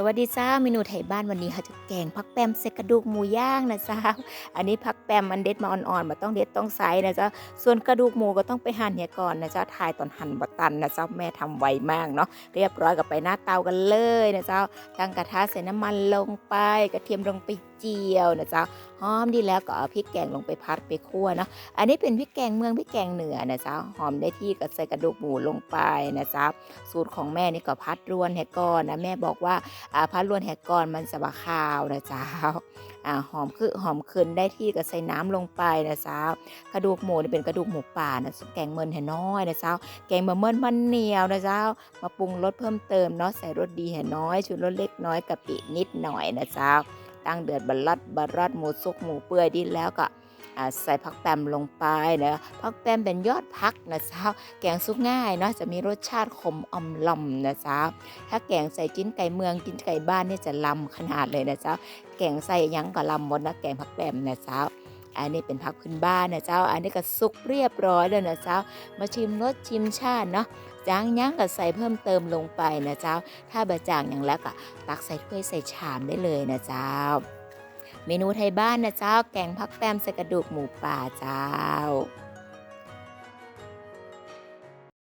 สวัสดีจ้าเมนูไทยบ้านวันนี้ค่ะจะแกงพักแปมใส่กระดูกหมูย่างนะจ้าอันนี้พักแปมมันเด็ดมาอ่อนๆมาต้องเด็ดต้องไซส์นะจ๊ะส่วนกระดูกหมูก็ต้องไปหั่นเนี่ยก่อนนะจ๊ะถ่ายตอนหั่นบะตันนะจ๊ะแม่ทำไวมากเนาะเรียบร้อยกับไปหน้าเตากันเลยนะจ๊ะตั้งกระทะใส่น้ำมันลงไปกระเทียมลงไปเจียวนะจ๊ะหอมดีแล้วก็เอาพริกแกงลงไปพัดไปคั่วเนาะอันนี้เป็นพริกแกงเมืองพริกแกงเหนือนะจ๊ะหอมได้ที่ก็ใส่กระดูกหมูลงไปนะจ๊ะสูตรของแม่นี่ก็พัดรวนให้ก่อนนะแม่บอกว่าพัดลวนแหกก่อนมันจะบะคาวนะจ๊ะอ่าหอมคือหอมขึ้นได้ที่ก็ใส่น้ำลงไปนะจ๊ะกระดูกหมูนี่เป็นกระดูกหมูป่านะแกงเมินแห่น้อยนะจ๊ะแกงมะเมินมันเหนียวนะจ๊ะมาปรุงรสเพิ่มเติมเนาะใส่รสดีแห่น้อยชูรสเล็กน้อยกะปินิดหน่อยนะจ๊ะตั้งเดือดบรรลัดบรรลัดหมูสุกหมูเปื่อยดีแล้วก็ ใส่ผักแปมลงไปนะผักแปมเป็นยอดพักนะจ๊ะแกงซุกง่ายเนาะจะมีรสชาติขมอมล่ำนะจ๊ะถ้าแกงใส่จิ้นไก่เมืองจิ้นไก่บ้านนี่จะลำขนาดเลยนะเจ้าแกงใส่ยังก็ลำหมดนะแกงผักแปมนะเจ้าอันนี้เป็นผักพื้นบ้านนะเจ้า อันนี้ก็สุกเรียบร้อยแล้วนะเจ้า มาชิมรสชิมชาติเนาะจางยังก็ใส่เพิ่มเติมลงไปนะเจ้า ถ้าบะจางอย่างแล้วก็ตักใส่ถ้วยใส่ชามได้เลยนะเจ้า เมนูไทยบ้านนะเจ้าแกงพักแปมใส่กระดูกหมูป่าเจ้า